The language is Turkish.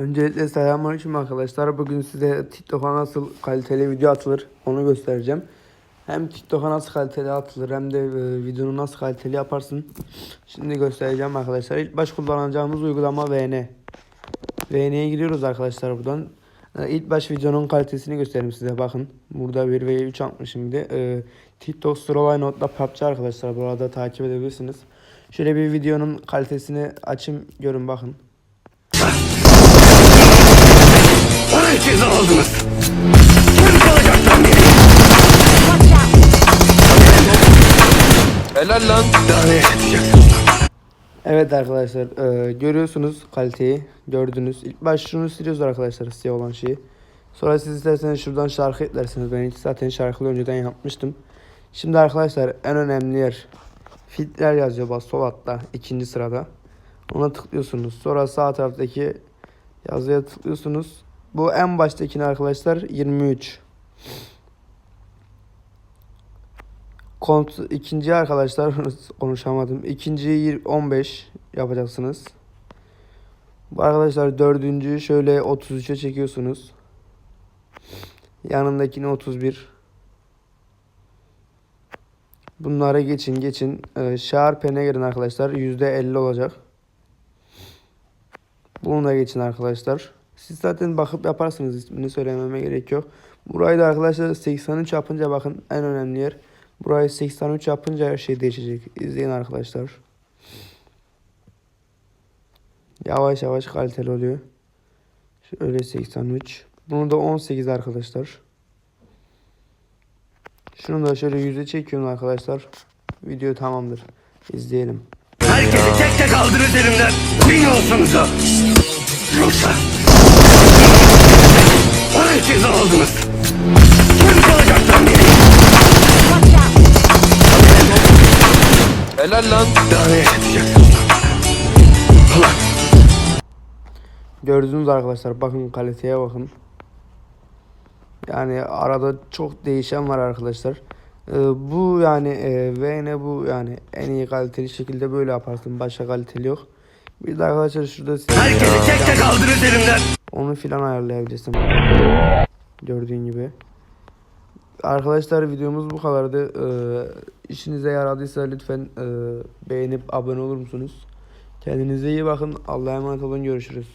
Öncelikle selamünaleyküm arkadaşlar. Bugün size TikTok'a nasıl kaliteli video atılır onu göstereceğim. Hem TikTok'a nasıl kaliteli atılır hem de e, videonu nasıl kaliteli yaparsın. Şimdi göstereceğim arkadaşlar. İlk baş kullanacağımız uygulama VN. VN'ye giriyoruz arkadaşlar buradan. E, İlk baş videonun kalitesini göstereyim size bakın. Burada 1 ve 3 atmış şimdi. E, TikTok Storyline Note'da PUBG arkadaşlar. Burada takip edebilirsiniz. Şöyle bir videonun kalitesini açayım görün bakın. Helal lan. Evet arkadaşlar e, görüyorsunuz kaliteyi gördünüz. İlk baş şunu siliyoruz arkadaşlar siyah olan şeyi. Sonra siz isterseniz şuradan şarkı eklersiniz. Ben hiç zaten şarkıyı önceden yapmıştım. Şimdi arkadaşlar en önemli yer filtreler yazıyor bak sol altta ikinci sırada. Ona tıklıyorsunuz. Sonra sağ taraftaki yazıya tıklıyorsunuz. Bu en baştakini arkadaşlar 23. Kont ikinci arkadaşlar konuşamadım. İkinciyi 15 yapacaksınız. Bu arkadaşlar dördüncüyü şöyle 33'e çekiyorsunuz. Yanındakini 31. Bunlara geçin geçin. Ee, Sharpen'e girin arkadaşlar. %50 olacak. Bunu geçin arkadaşlar. Siz zaten bakıp yaparsınız. ismini söylememe gerek yok. Burayı da arkadaşlar 83 yapınca bakın en önemli yer. Burayı 83 yapınca her şey değişecek. İzleyin arkadaşlar. Yavaş yavaş kaliteli oluyor. Şöyle 83. Bunu da 18 arkadaşlar. Şunu da şöyle yüze çekiyorum arkadaşlar. Video tamamdır. İzleyelim. Herkesi tek tek aldınız elimden. Bin olsanız da. Yoksa. Herkesi aldınız. Helal lan. Gördünüz arkadaşlar bakın kaliteye bakın. Yani arada çok değişen var arkadaşlar. Ee, bu yani e, VN bu yani en iyi kaliteli şekilde böyle yaparsın. Başka kaliteli yok. Bir de arkadaşlar şurada Herkesi tek tek aldınız elimden. onu filan ayarlayabilirsin. Gördüğün gibi. Arkadaşlar videomuz bu kadardı. Ee, işinize yaradıysa lütfen e, beğenip abone olur musunuz? Kendinize iyi bakın. Allah'a emanet olun. Görüşürüz.